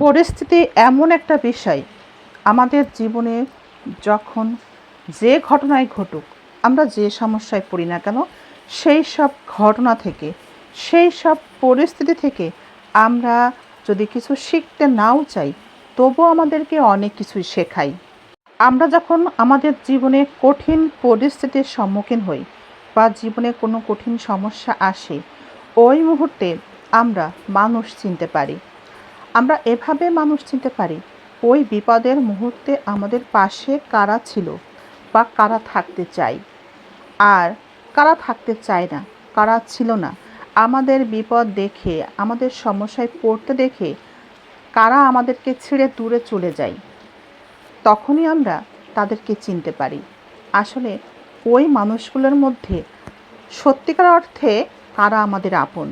পরিস্থিতি এমন একটা বিষয়, আমাদের জীবনে যখন যে ঘটনায় ঘটুক, আমরা যে সমস্যায় পড়ি না কেন, সেই সব ঘটনা থেকে, সেই সব পরিস্থিতি থেকে আমরা যদি কিছু শিখতে নাও চাই তবুও আমাদেরকে অনেক কিছুই শেখাই। আমরা যখন আমাদের জীবনে কঠিন পরিস্থিতির সম্মুখীন হই বা জীবনে কোনো কঠিন সমস্যা আসে, ওই মুহূর্তে আমরা মানুষ চিনতে পারি। আমরা এভাবে মানুষ চিনতে পারি, ওই বিপদের মুহূর্তে আমাদের পাশে কারা ছিল বা কারা থাকতে চাই আর কারা থাকতে চায় না, কারা ছিল না, আমাদের বিপদ দেখে, আমাদের সমস্যায় পড়তে দেখে কারা আমাদেরকে ছেড়ে দূরে চলে যায়। তখনই আমরা তাদেরকে চিনতে পারি। আসলে ওই মানুষগুলোর মধ্যে সত্যিকার অর্থে কারা আমাদের আপন,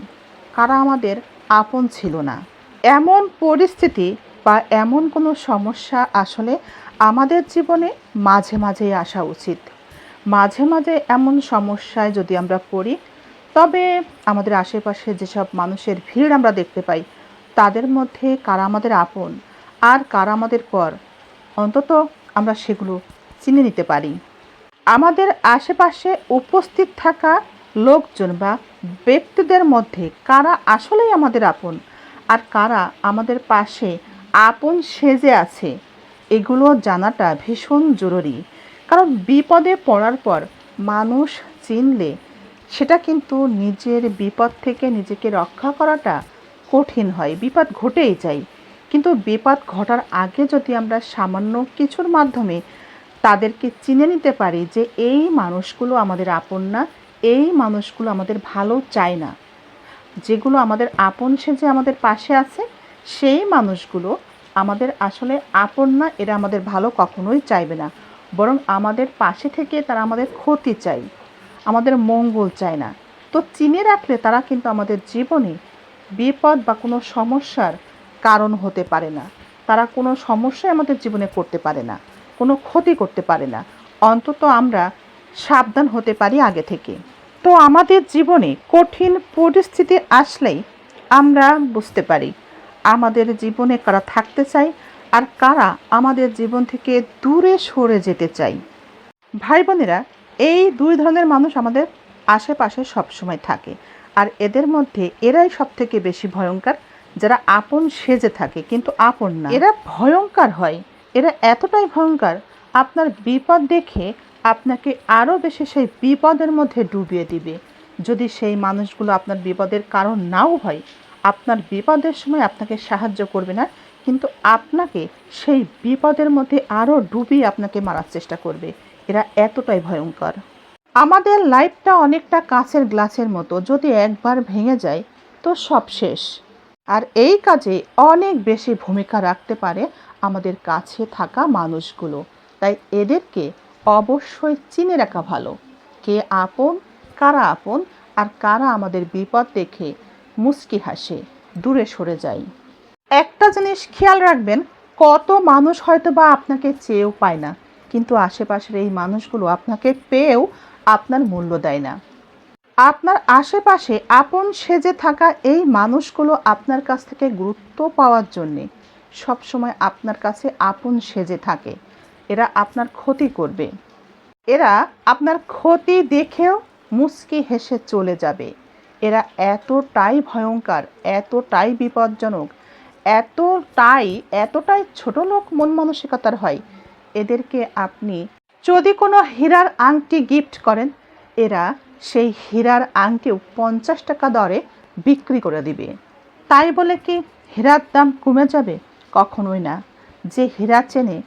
কারা আমাদের আপন ছিল না। এমন পরিস্থিতি বা এমন কোনো সমস্যা আসলে আমাদের জীবনে মাঝে মাঝেই আসা উচিত। মাঝে মাঝে এমন সমস্যায় যদি আমরা পড়ি, তবে আমাদের আশেপাশে যেসব মানুষের ভিড় আমরা দেখতে পাই, তাদের মধ্যে কারা আমাদের আপন আর কারা আমাদের পর, অন্তত আমরা সেগুলো চিনে নিতে পারি। আমাদের আশেপাশে উপস্থিত থাকা লোকজন বা ব্যক্তিদের মধ্যে কারা আসলেই আমাদের আপন আর কারা আমাদের পাশে আপন সেজে আছে, এগুলো জানাটা ভীষণ জরুরি। কারণ বিপদে পড়ার পর মানুষ চিনলে সেটা কিন্তু নিজের বিপদ থেকে নিজেকে রক্ষা করাটা কঠিন হয়, বিপদ ঘটেই যায়। কিন্তু বিপদ ঘটার আগে যদি আমরা সামান্য কিছুর মাধ্যমে তাদেরকে চিনে নিতে পারি যে এই মানুষগুলো আমাদের আপন না, এই মানুষগুলো আমাদের ভালো চায় না যেগুলো আমাদের আপন সেজে আমাদের পাশে আছে, সেই মানুষগুলো আমাদের আসলে আপন না, এরা আমাদের ভালো কখনোই চাইবে না। বরং আমাদের পাশে থেকে তারা আমাদের ক্ষতি চাই, আমাদের মঙ্গল চায় না। তো চিনে রাখলে তারা কিন্তু আমাদের জীবনে বিপদ বা কোনো সমস্যার কারণ হতে পারে না। তারা কোনো সমস্যাই আমাদের জীবনে করতে পারে না, কোনো ক্ষতি করতে পারে না। অন্তত আমরা সাবধান হতে পারি আগে থেকে। তো আমাদের জীবনে কঠিন পরিস্থিতি আসলেই আমরা বুঝতে পারি। আমাদের জীবনে কারা থাকতে চাই আর কারা আমাদের জীবন থেকে দূরে সরে যেতে চাই ভাই বোনেরা, এই দুই ধরনের মানুষ আমাদের আশেপাশে সবসময় থাকে আর এদের মধ্যে এরাই সব থেকে বেশি ভয়ঙ্কর। যারা আপন সেজে থাকে কিন্তু আপন না। এরা ভয়ঙ্কর হয়। এরা এতটাই ভয়ঙ্কর, আপনার বিপদ দেখে আপনাকে আরও বেশি সেই বিপদের মধ্যে ডুবিয়ে দিবে। যদি সেই মানুষগুলো আপনার বিপদের কারণ নাও হয়, আপনার বিপদের সময় আপনাকে সাহায্য করবে না, কিন্তু আপনাকে সেই বিপদের মধ্যে আরও ডুবিয়ে আপনাকে মারার চেষ্টা করবে। এরা এতটাই ভয়ঙ্কর। আমাদের লাইফটা অনেকটা কাঁচের গ্লাসের মতো, যদি একবার ভেঙে যায় তো সব শেষ। আর এই কাজে অনেক বেশি ভূমিকা রাখতে পারে আমাদের কাছে থাকা মানুষগুলো। তাই এদেরকে অবশ্যই চিনে রাখা ভালো। কে আপন, কারা আপন, আর কারা আমাদের বিপদ দেখে মুচকি হাসে, দূরে সরে যায়। একটা জিনিস খেয়াল রাখবেন, কত মানুষ হয়তো বা আপনাকে চেয়েও পায় না, কিন্তু আশেপাশের এই মানুষগুলো আপনাকে পেয়েও আপনার মূল্য দেয় না। আপনার আশেপাশে আপন সেজে থাকা এই মানুষগুলো আপনার কাছ থেকে গুরুত্ব পাওয়ার জন্যে সবসময় আপনার কাছে আপন সেজে থাকে। এরা আপনার ক্ষতি করবে। এরা আপনার ক্ষতি দেখেও মুচকি হেসে চলে যাবে। এরা এতটাই ভয়ঙ্কর, এতটাই বিপজ্জনক, এতটাই এতটাই ছোট লোক মন মানসিকতার হয়। এদেরকে আপনি যদি কোনো হীরার আংটি গিফট করেন, এরা সেই হীরার আংটিও পঞ্চাশ টাকা দরে বিক্রি করে দিবে। তাই বলে কি হীরার দাম কমে যাবে? কখনোই না। যে হীরা চেনে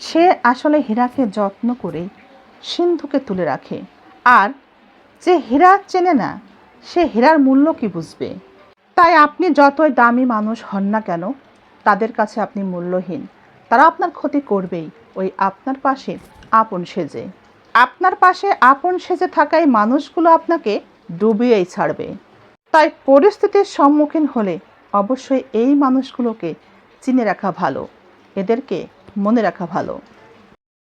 সে আসলে হীরাকে যত্ন করে সিন্ধুকে তুলে রাখে। আর যে হীরা চেনে না, সে হীরার মূল্য কি বুঝবে? তাই আপনি যতই দামি মানুষ হন না কেন, তাদের কাছে আপনি মূল্যহীন। তারা আপনার ক্ষতি করবেই। ওই আপনার পাশে আপন সেজে। আপনার পাশে আপন সেজে থাকা এই মানুষগুলো আপনাকে ডুবিয়েই ছাড়বে। তাই পরিস্থিতির সম্মুখীন হলে অবশ্যই এই মানুষগুলোকে চিনে রাখা ভালো। এদেরকে মনে রাখা ভালো।